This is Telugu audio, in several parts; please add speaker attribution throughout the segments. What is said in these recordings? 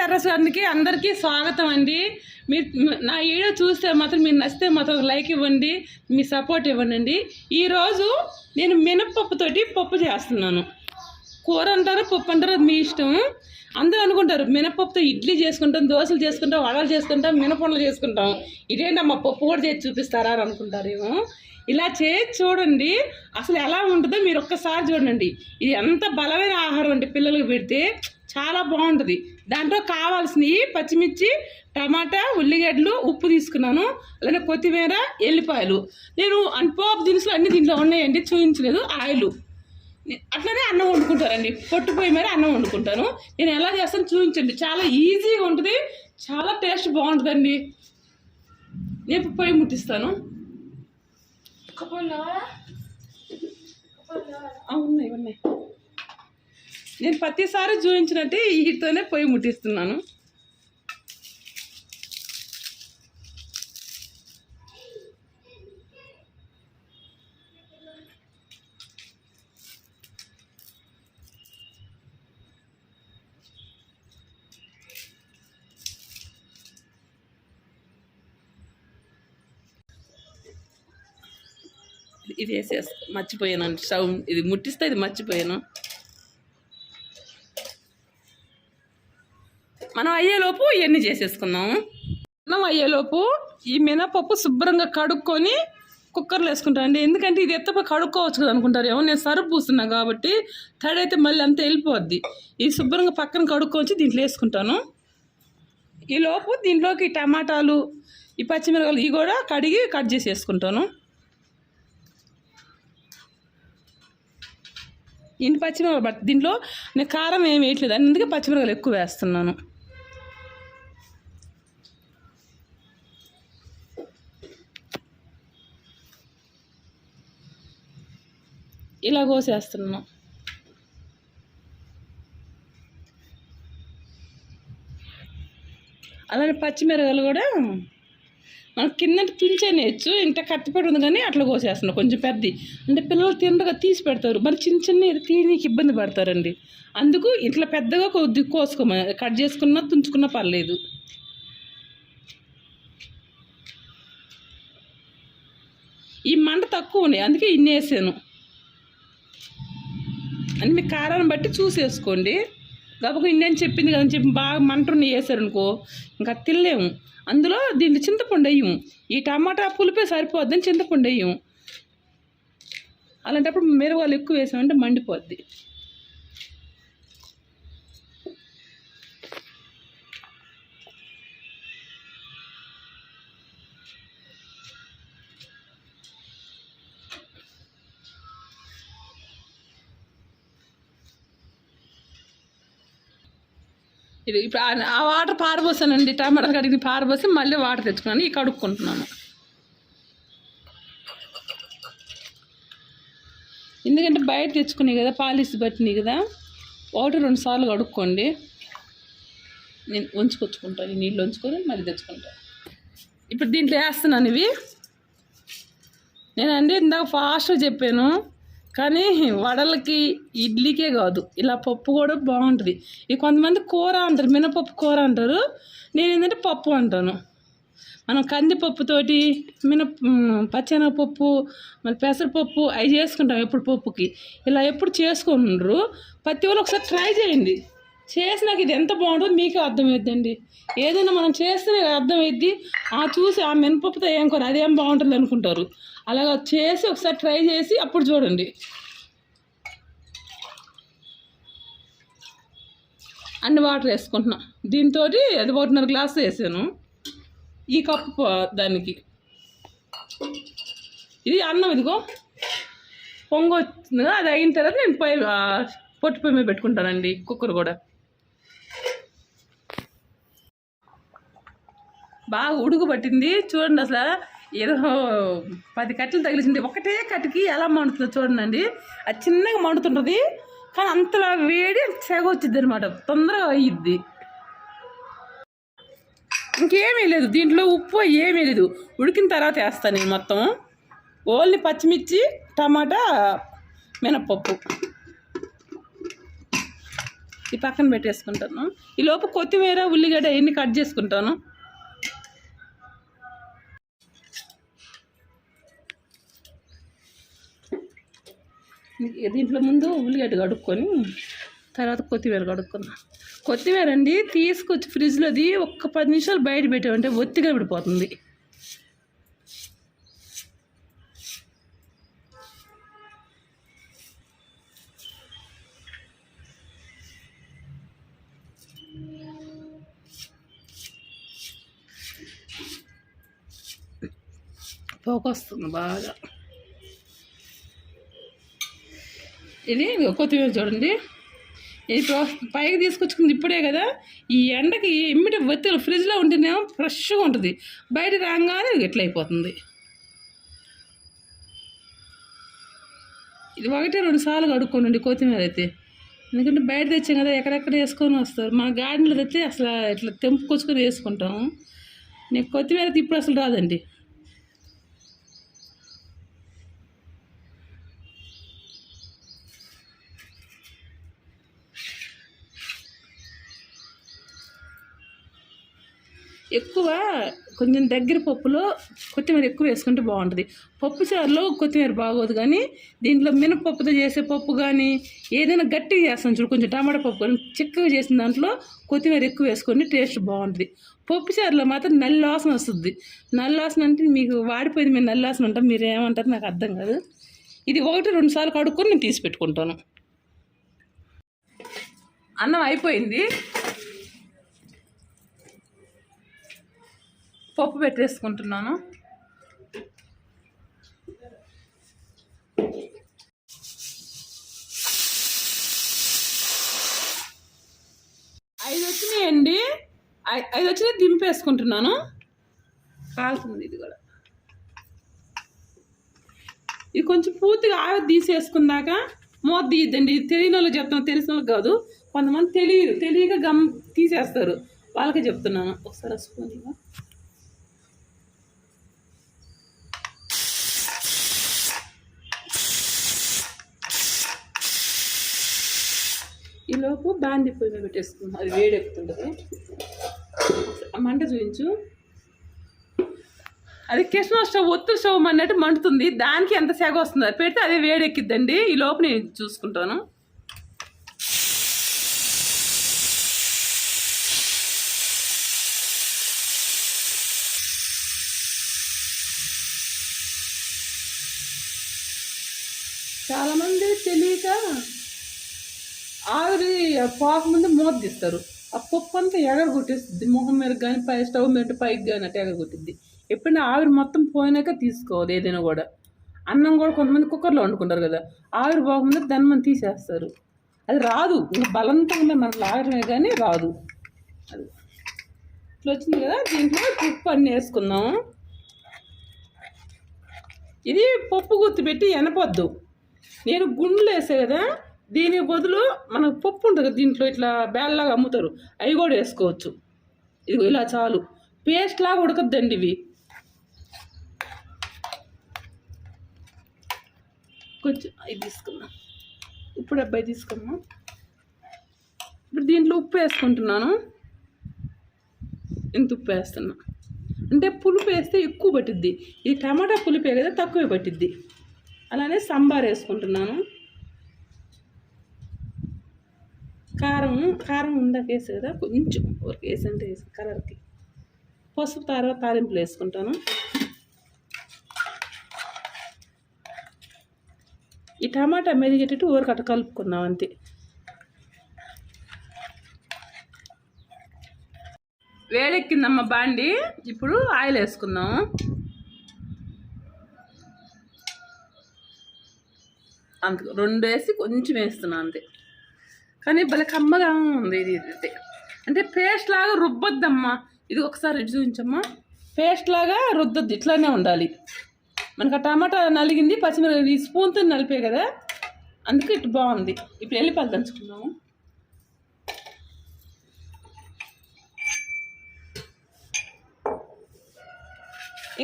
Speaker 1: టెర్రస్ అందరికీ స్వాగతం అండి. మీరు నా వీడియో చూస్తే మాత్రం మీరు నచ్చితే మాత్రం ఒక లైక్ ఇవ్వండి మీ సపోర్ట్ ఇవ్వండి ఈరోజు నేను మినపప్పుతోటి పప్పు చేస్తున్నాను. కూర అంటారు పప్పు అంటారు అది మీ ఇష్టం. అందరూ అనుకుంటారు మినపప్పుతో ఇడ్లీ చేసుకుంటాం దోశలు చేసుకుంటాం వడలు చేసుకుంటాం మినపండ్లు చేసుకుంటాం. ఇదేంటమ్మా పప్పు కూడా చేసి చూపిస్తారా అని అనుకుంటారేమో. ఇలా చేసి చూడండి అసలు ఎలా ఉంటుందో మీరు ఒక్కసారి చూడండి. ఇది ఎంత బలమైన ఆహారం అంటే పిల్లలకు పెడితే. చాలా బాగుంటుంది. దాంట్లో కావాల్సినవి పచ్చిమిర్చి టమాటా ఉల్లిగడ్డలు ఉప్పు తీసుకున్నాను. అలానే కొత్తిమీర ఎల్లిపాయలు. నేను పోపు దినుసులు అన్ని దీంట్లో ఉన్నాయండి చూపించలేదు ఆయిల్. అట్లనే అన్నం వండుకుంటారండి. పొట్టు పొయ్యి మీద అన్నం వండుకుంటాను. నేను ఎలా చేస్తాను చూపించండి చాలా ఈజీగా ఉంటుంది. చాలా టేస్ట్ బాగుంటుందండి. నేను పొయ్యి ముట్టిస్తాను. ఉన్నాయి ఉన్నాయి. నేను ప్రతిసారి చూపించినట్టే వీటితోనే పొయ్యి ముట్టిస్తున్నాను. ఇది వేసేస్తా. మర్చిపోయాను స్టవ్ ఇది ముట్టిస్తే ఇది మర్చిపోయాను. మనం అయ్యేలోపు ఇవన్నీ చేసేసుకుందాం. మనం అయ్యేలోపు ఈ మినపప్పు శుభ్రంగా కడుక్కొని కుక్కర్లో వేసుకుంటాను అండి. ఎందుకంటే ఇది ఎత్తపై కడుక్కోవచ్చు కదా అనుకుంటారు. ఏమో నేను సరుపు పూస్తున్నా కాబట్టి తడి అయితే మళ్ళీ అంతా వెళ్ళిపోద్ది. ఇది శుభ్రంగా పక్కన కడుక్కొచ్చి దీంట్లో వేసుకుంటాను. ఈలోపు దీంట్లోకి టమాటాలు ఈ పచ్చిమిరపకాయలు ఇవి కూడా కడిగి కట్ చేసి వేసుకుంటాను. ఇన్ని పచ్చిమిరపకాయలు దీంట్లో నేను కారం ఏమి వేయట్లేదు. అందుకే పచ్చిమిరపకాయలు ఎక్కువ వేస్తున్నాను. ఇలా కోసేస్తున్నాం. అలానే పచ్చిమిరపకాయలు కూడా మనం కింద తుంచేనేయచ్చు ఇంత కత్తిపెట్టి ఉంది కానీ అట్లా కోసేస్తున్నాం కొంచెం పెద్దది. అంటే పిల్లలు తిండగా తీసి పెడతారు. మరి చిన్న చిన్న తీయనీకి ఇబ్బంది పడతారండి. అందుకు ఇట్లా పెద్దగా కొద్ది కోసుకోమని కట్ చేసుకున్నా తుంచుకున్నా పర్లేదు. ఈ మంట తక్కువ ఉన్నాయి అందుకే ఇన్ని వేసాను అని మీ కారాన్ని బట్టి చూసేసుకోండి. గబకు ఇన్ని అని చెప్పింది కదా అని చెప్పి బాగా మంటని వేసారనుకో ఇంకా తినలేము. అందులో దీంట్లో చింతపండు వేయము. ఈ టమాటా పులిపే సరిపోద్దని చింతపండు వేయము. అలాంటప్పుడు మిరగాలు ఎక్కువ వేసామంటే మండిపోద్ది. ఇది. ఇప్పుడు ఆ- వాటర్ పారబోసానండి టమాటా కడిగి పారబోసి మళ్ళీ వాటర్ తెచ్చుకున్నాను. ఈ కడుక్కుంటున్నాను. ఎందుకంటే బయట తెచ్చుకున్నాయి కదా పాలిసి పట్టినాయి కదా. ఒకటి రెండు సార్లు కడుక్కోండి. నేను ఉంచుకొచ్చుకుంటాను ఈ నీళ్ళు ఉంచుకొని మళ్ళీ తెచ్చుకుంటాను ఇప్పుడు దీంట్లో వేస్తున్నాను ఇవి. నేనండి ఇందాక ఫాస్ట్గా చెప్పాను. కానీ వడలకి ఇడ్లీకే కాదు. ఇలా పప్పు కూడా బాగుంటుంది. ఈ కొంతమంది కూర అంటారు మినపప్పు కూర అంటారు. నేను ఏంటంటే పప్పు అంటాను. మనం కందిపప్పుతోటి మిన పచ్చెనగపప్పు మళ్ళీ పెసరపప్పు అవి చేసుకుంటాం ఎప్పుడు పప్పుకి. ఇలా ఎప్పుడు చేసుకుంటారు. ప్రతి వాళ్ళు ఒకసారి ట్రై చేయండి. చేసి నాకు ఇది ఎంత బాగుంటుందో మీకే అర్థమవుద్దండి ఏదైనా మనం చేస్తేనే అర్థమైద్ది. ఆ చూసి ఆ మినపప్పుతో ఏం కూర అదేం బాగుంటుంది అనుకుంటారు. అలాగా చేసి ఒకసారి ట్రై చేసి అప్పుడు చూడండి. అన్ని వాటర్ వేసుకుంటున్నా. దీంతో అది ఒకటిన్నర గ్లాస్ వేసాను. ఈ కప్పు దానికి. ఇది అన్నం ఇదిగో. పొంగు వచ్చింది అది అయిన తర్వాత నేను పొయ్యి పొట్టు పొయ్యి మీద పెట్టుకుంటానండి కుక్కర్ కూడా. బాగా ఉడుకు పట్టింది. చూడండి అసలు ఏదో పది కట్టెలు తగిలింది ఒకటే కట్టెకి ఎలా మండుతుందో చూడండి అది చిన్నగా మండుతుంటుంది కానీ అంతలా వేడి చెగ వచ్చింది అనమాట తొందరగా అయ్యిద్ది ఇంకేమీ లేదు. దీంట్లో ఉప్పు ఏమీ లేదు. ఉడికిన తర్వాత వేస్తాను నేను మొత్తం. ఓన్లీ పచ్చిమిర్చి టమాటా మినప్పప్పు. ఈ పక్కన పెట్టేసుకుంటాను. ఈ లోపు కొత్తిమీర ఉల్లిగడ్డ ఎన్ని కట్ చేసుకుంటాను? దీంట్లో ముందు ఉల్లిగడ్డ కడుక్కొని తర్వాత కొత్తిమీర కడుక్కున్నా. కొత్తిమీర అండి తీసుకొచ్చి ఫ్రిడ్జ్లోది ఒక్క పది నిమిషాలు బయట పెట్టామంటే ఒత్తిగా విడిపోతుంది. పోకొస్తుంది బాగా. ఇది కొత్తిమీర చూడండి. ఇది పైకి తీసుకొచ్చుకుంది ఇప్పుడే కదా. ఈ ఎండకి ఇమ్మిడి వత్తులు ఫ్రిడ్జ్లో ఉంటేనేమో ఫ్రెష్గా ఉంటుంది. బయట రాగానే ఎట్లయిపోతుంది ఇది ఒకటే రెండు సార్లు కడుక్కోనండి కొత్తిమీర అయితే. ఎందుకంటే బయట తెచ్చాం కదా ఎక్కడెక్కడ వేసుకొని వస్తారు. మన గార్డెన్లో తెస్తే అసలు ఇట్లా తెంపుకొచ్చుకొని వేసుకుంటాం. నీకు కొత్తిమీర అయితే ఇప్పుడు అసలు రాదండి. ఎక్కువ కొంచెం దగ్గర పప్పులో కొత్తిమీర ఎక్కువ వేసుకుంటే బాగుంటుంది. పప్పు చారులో కొత్తిమీర బాగోదు కానీ దీంట్లో మినపప్పుతో చేసే పప్పు కానీ ఏదైనా గట్టిగా చేస్తాను చూడు కొంచెం టమాటా పప్పు కానీ చిక్కగా చేసిన దాంట్లో కొత్తిమీర ఎక్కువ వేసుకొని టేస్ట్ బాగుంటుంది. పప్పు చారులో మాత్రం నల్లాసన వస్తుంది. నల్లాసన అంటే మీకు వాడిపోయింది మీరు నల్లాసన వాసన మీరు ఏమంటారు నాకు అర్థం కాదు. ఇది ఒకటి రెండు సార్లు కడుక్కొని నేను తీసి పెట్టుకుంటాను. అన్నం అయిపోయింది. పప్పు పెట్టేసుకుంటున్నాను. ఐదు వచ్చినాయండి. ఐ- ఐదు వచ్చినాయి దింపేసుకుంటున్నాను. కాల్సింది ఇది కూడా. ఇది కొంచెం పూర్తిగా ఆవిరి తీసేసుకుందాక మూత తీయద్దండి. ఇది తెలియని వాళ్ళు చెప్తాను తెలిసిన వాళ్ళు కాదు. కొంతమంది తెలియదు తెలియక గమ్ తీసేస్తారు. వాళ్ళకే చెప్తున్నాను. ఒకసారి ఆ స్పూన్ ఇవ్వ. బాండి పొయ్యి మీద పెట్టేసుకున్నాం అది వేడెక్కుతుంటుంది ఆ మంట చూపించు అది కృష్ణ స్టవ్ ఒత్తు స్టవ్ అన్నట్టు మండుతుంది. దానికి ఎంత సెగ వస్తుంది అది పెడితే అదే వేడెక్కిద్దండి. ఈ లోపు నేను చూసుకుంటాను. ఆవిరి ముందు మూత తీస్తారు. ఆ పప్పు అంతా ఎగరగొట్టేస్తుంది. మొహం మీద కానీ పై స్టవ్ మీద పైకి కానీ అట్లా ఎగరగొట్టిద్ది. ఎప్పుడైనా ఆవిరి మొత్తం పోయినాక తీసుకోవాలి ఏదైనా కూడా. అన్నం కూడా కొంతమంది కుక్కర్లో వండుకుంటారు కదా ఆవిరి పోకముందు దాన్ని మనం తీసేస్తారు. అది రాదు. ఇంకా బలంతంగా మనకు లాగడమే కానీ రాదు. అది. ఇట్లా వచ్చింది కదా దీంట్లో ఉప్పు అన్నీ వేసుకుందాం. ఇది పప్పు గుర్తు పెట్టి ఎనపొద్దు. నేను గుండ్లు వేసే కదా దీనికి బదులు మనకు పప్పు ఉంటుంది కదా దీంట్లో ఇట్లా బేల్లాగా అమ్ముతారు. అవి కూడా వేసుకోవచ్చు. ఇది ఇలా చాలు. పేస్ట్ లాగా ఉడకద్దండి ఇవి. కొంచెం ఇది తీసుకుందాం. ఇప్పుడు అబ్బాయి తీసుకున్నాం ఇప్పుడు దీంట్లో ఉప్పు వేసుకుంటున్నాను. ఇంత ఉప్పు వేస్తున్నా. అంటే పులుపు వేస్తే ఎక్కువ పట్టిద్ది. ఇది టమాటా పులిపే కదా తక్కువే పట్టిద్ది. అలానే సాంబార్ వేసుకుంటున్నాను. కారం కారం ఉందా వేసి కదా కొంచెం ఒక వేసి అంటే వేసి కలర్కి. పసుపు తర్వాత తాలింపులు వేసుకుంటాను. ఈ టమాటా మెదిగేటట్టు ఊరకట్ట కలుపుకున్నాం అంతే. వేడెక్కిందమ్మ బాండి. ఇప్పుడు ఆయిల్ వేసుకుందాం అంత రెండు వేసి కొంచెం వేస్తున్నాను అంతే. కానీ భలే కమ్మగా ఉంది ఇది ఇది అంటే పేస్ట్ లాగా రుబ్బొద్దమ్మా. ఇది ఒకసారి ఇటు చూపించమ్మా. పేస్ట్ లాగా రుద్దొద్దు ఇట్లానే ఉండాలి. మనకు ఆ టమాటా నలిగింది పచ్చిమిరపకాయ ఈ స్పూన్తో నలిపే కదా? అందుకే ఇటు బాగుంది. ఇప్పుడు వెళ్ళిపాలు దంచుకున్నాము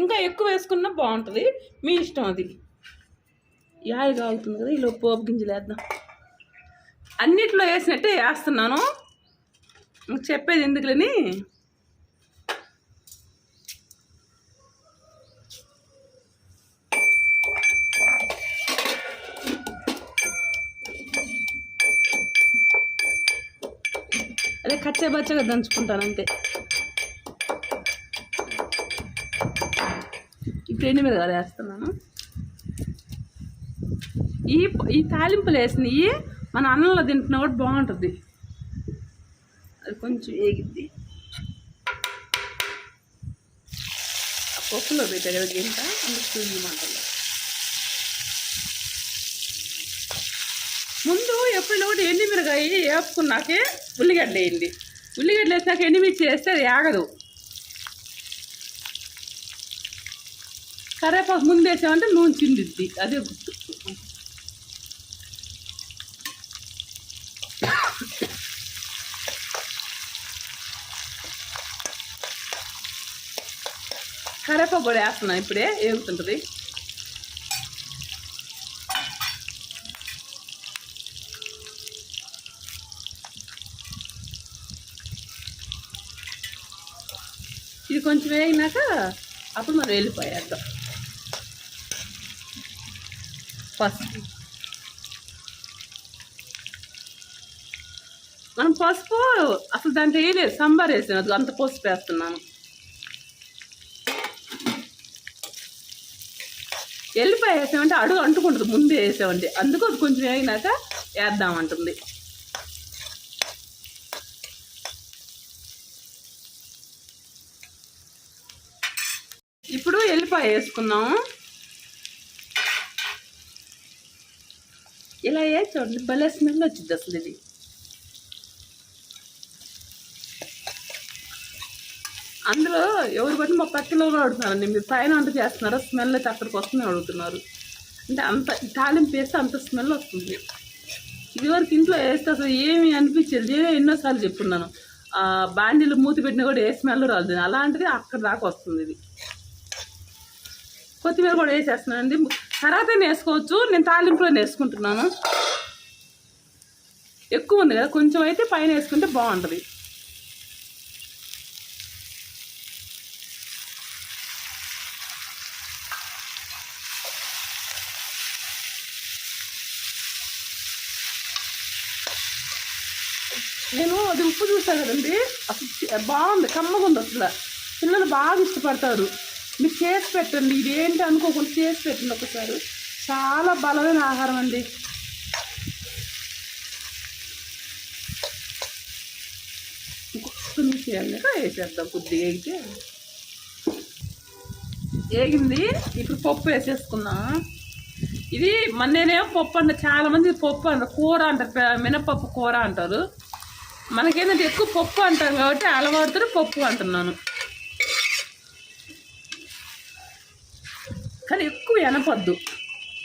Speaker 1: ఇంకా ఎక్కువ వేసుకున్నా బాగుంటుంది. మీ ఇష్టం అది. యాయ్ కాగుతుంది కదా ఈలో పోపు గింజలు వేద్దాం. అన్నిట్లో వేసినట్టే వేస్తున్నాను. చెప్పేది ఎందుకులని అదే కచ్చబచ్చగా దంచుకుంటాను అంతే. ఇప్పుడు ఎండు మీద వేస్తున్నాను. ఈ ఈ తాలింపులు వేసినాయి మన అన్నంలో తింటున్నా కూడా బాగుంటుంది. అది కొంచెం వేగిద్ది. పప్పులో పెట్టా కదా గింట అందుకు చూసి ముందు ఎప్పుడు ఒకటి ఎండిమిరకాయ వేపుకున్నాకే ఉల్లిగడ్డ వేయండి. ఉల్లిగడ్డ వేసినాక ఎండిమిర్చి వేస్తే అది ఆగదు. కరేపాకు ముందు వేసామంటే నూనె చిందిద్ది అదే గుర్తు. కరేపాకు కూడా వేస్తున్నాను ఇప్పుడే. ఏగుతుంటుంది? ఇది కొంచెం వేగినాక అప్పుడు మనం వెళ్ళిపోయేద్దాం. పసుపు మనం పసుపు అసలు దాంట్లో వేయలేదు సాంబార్ వేసాను. అది అంత పసుపు వేస్తున్నాను. ఎల్లిపాయ వేసామంటే అడుగు అంటుకుంటుంది ముందే వేసామంటే. అందుకు అది కొంచెం వేగినాక వేద్దామంటుంది. ఇప్పుడు ఎల్లిపాయ వేసుకున్నాము ఇలా ఏ చూడండి భలే స్మెల్ వచ్చింది అసలు ఇది. అందులో ఎవరు బట్టి మా పక్కలో అడుగుతున్నారండి. మీరు పైన వంట చేస్తున్నారా? స్మెల్ అయితే అక్కడికి వస్తుందని అడుగుతున్నారు. అంటే అంత తాలింపు వేస్తే అంత స్మెల్ వస్తుంది. ఇదివరకు ఇంట్లో వేస్తే అసలు ఏమి అనిపించేది నేనే ఎన్నోసార్లు చెప్పున్నాను బాండీలు మూతి పెట్టినా కూడా ఏ స్మెల్ రాదు. అలాంటిది అక్కడ దాకా వస్తుంది ఇది. కొత్తిమీర కూడా వేసేస్తున్నానండి. తర్వాత వేసుకోవచ్చు. నేను తాలింపులో వేసుకుంటున్నాను. ఎక్కువ ఉంది కదా. కొంచెం అయితే పైన వేసుకుంటే బాగుంటుంది. నేను అది ఉప్పు చూసాను కదండి. అసలు బాగుంది కమ్మగా ఉంది అసలు. పిల్లలు బాగా ఇష్టపడతారు. మీరు చేసి పెట్టండి ఇదేంటి అనుకోకుండా చేసి పెట్టండి ఒకసారి. చాలా బలమైన ఆహారం అండి. వేసేద్దాం కొద్దిగా అయితే వేగింది. ఇప్పుడు పప్పు వేసేసుకుందాం? ఇది మన్నేనేమో పప్పు అంటారు చాలా మంది పప్పు అంటారు కూర అంటారు. మినపప్పు కూర అంటారు. మనకేంటంటే ఎక్కువ పప్పు అంటాం కాబట్టి అలవాటుతో పప్పు అంటున్నాను. కానీ ఎక్కువ ఎనపద్దు.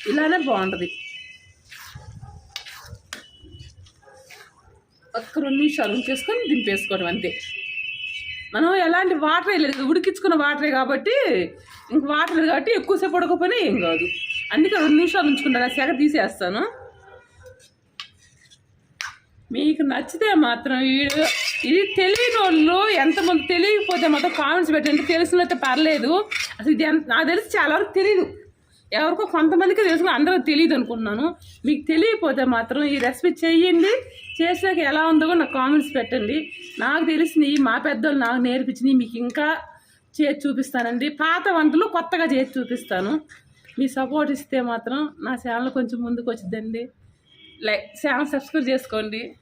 Speaker 1: ఇలానే బాగుంటుంది. ఒక్క రెండు నిమిషాలు ఉంచేసుకొని దింపేసుకోవడం అంతే. మనం ఎలాంటి వాటర్ లేదు ఉడికించుకున్న వాటరే కాబట్టి ఇంక వాటర్ లేదు కాబట్టి ఎక్కువసేపు ఉడకపోయినా ఏం కాదు. అందుకే రెండు నిమిషాలు ఉంచుకుంటాను ఆ సెగ తీసేస్తాను. మీకు నచ్చితే మాత్రం వీడు ఇది తెలియని వాళ్ళు ఎంతమంది తెలియకపోతే మాత్రం కామెంట్స్ పెట్టండి. తెలిసినట్టు పర్లేదు. అసలు ఇది ఎంత- నాకు తెలిసి చాలా వరకు తెలియదు ఎవరికో కొంతమందికి తెలుసు అందరూ తెలియదు అనుకుంటున్నాను. మీకు తెలియకపోతే మాత్రం ఈ రెసిపీ చెయ్యండి. చేసాక ఎలా ఉందో కూడా నాకు కామెంట్స్ పెట్టండి. నాకు తెలిసినవి మా పెద్దోళ్ళు నాకు నేర్పించినవి మీకు ఇంకా చేసి చూపిస్తానండి. పాత వంటలు కొత్తగా చేసి చూపిస్తాను. మీ సపోర్ట్ ఇస్తే మాత్రం నా ఛానల్ కొంచెం ముందుకు వచ్చిందండి లైక్ ఛానల్ సబ్స్క్రైబ్ చేసుకోండి.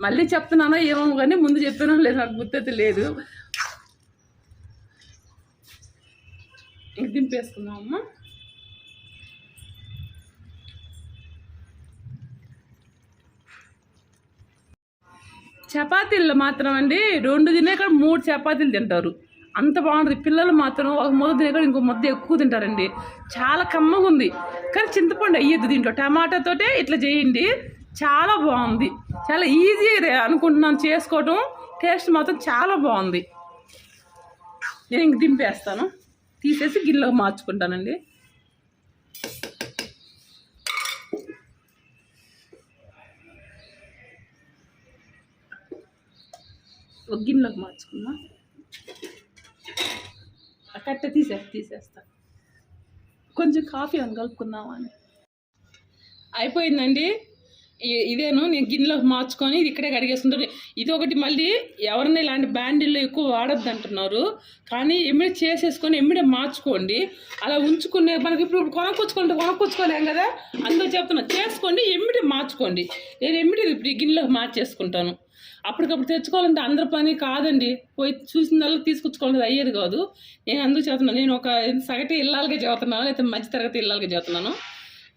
Speaker 1: మళ్ళీ చెప్తున్నానో ఏమో కానీ ముందు చెప్పానో లేదు నాకు గుర్తయితే లేదు. ఇంక దింపేసుకుందాం అమ్మ. చపాతీలు మాత్రం అండి రెండు తినే కూడా మూడు చపాతీలు తింటారు. అంత బాగుంటుంది. పిల్లలు మాత్రం ఒక ముద్ద తినే కూడా ఇంకో ముద్ద ఎక్కువ తింటారండి. చాలా కమ్మగా ఉంది. కానీ చింతపండు అయ్యద్దు దీంట్లో. టమాటాతోటే ఇట్లా చేయండి. చాలా బాగుంది. చాలా ఈజీ అనుకుంటున్నాను చేసుకోవటం. టేస్ట్ మాత్రం చాలా బాగుంది. నేను ఇంక దింపేస్తాను. తీసేసి గిన్నెలో మార్చుకుంటానండి. ఒక గిన్నెలోకి మార్చుకున్నా కట్ట తీసే తీసేస్తా.
Speaker 2: కొంచెం కాఫీ అని కలుపుకుందామా అని.
Speaker 1: అయిపోయిందండి. ఇదేను నేను గిన్నెలోకి మార్చుకొని ఇది ఇక్కడే కడిగేసుకుంటాను. ఇది ఒకటి మళ్ళీ ఎవరైనా ఇలాంటి బ్యాండిల్లో ఎక్కువ వాడొద్దు అంటున్నారు కానీ ఎమ్మిడి చేసేసుకొని ఎమ్మిడే మార్చుకోండి. అలా ఉంచుకునే మనకి ఇప్పుడు కొనకొచ్చుకుంటే కొనకొచ్చుకోలేం కదా? అందులో చెప్తున్నా చేసుకోండి ఎమ్మిడి మార్చుకోండి. నేను ఎమ్మిడి ఇప్పుడు గిన్నెలో గిన్నెలోకి మార్చేసుకుంటాను. అప్పటికప్పుడు తెచ్చుకోవాలంటే అందరి పని కాదండి. పోయి చూసిందల్లా తీసుకొచ్చుకోవాలంటే అయ్యేది కాదు. నేను అందుకు చెప్తున్నాను నేను ఒక సగటి ఇల్లాలుగా చెబుతున్నాను లేకపోతే మధ్య తరగతి ఇల్లాలుగా చెబుతున్నాను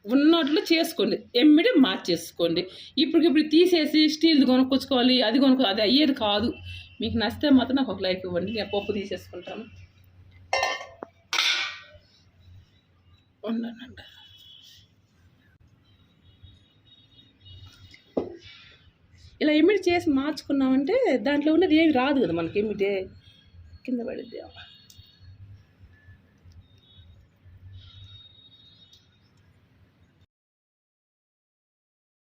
Speaker 1: ఉన్నట్లు చేసుకోండి. ఎమ్మిడి మార్చేసుకోండి. ఇప్పటికిప్పుడు తీసేసి స్టీల్ది కొనుక్కొచ్చుకోవాలి అది కొనుక్కో అది అయ్యేది కాదు. మీకు నచ్చితే మాత్రం నాకు ఒక లైక్ ఇవ్వండి. నేను పప్పు తీసేసుకుంటాను. ఉండండి ఇలా ఎమ్మిడి చేసి మార్చుకున్నామంటే దాంట్లో ఉన్నది ఏమి రాదు కదా మనకి. ఎమ్మిటే కింద పడిద్ది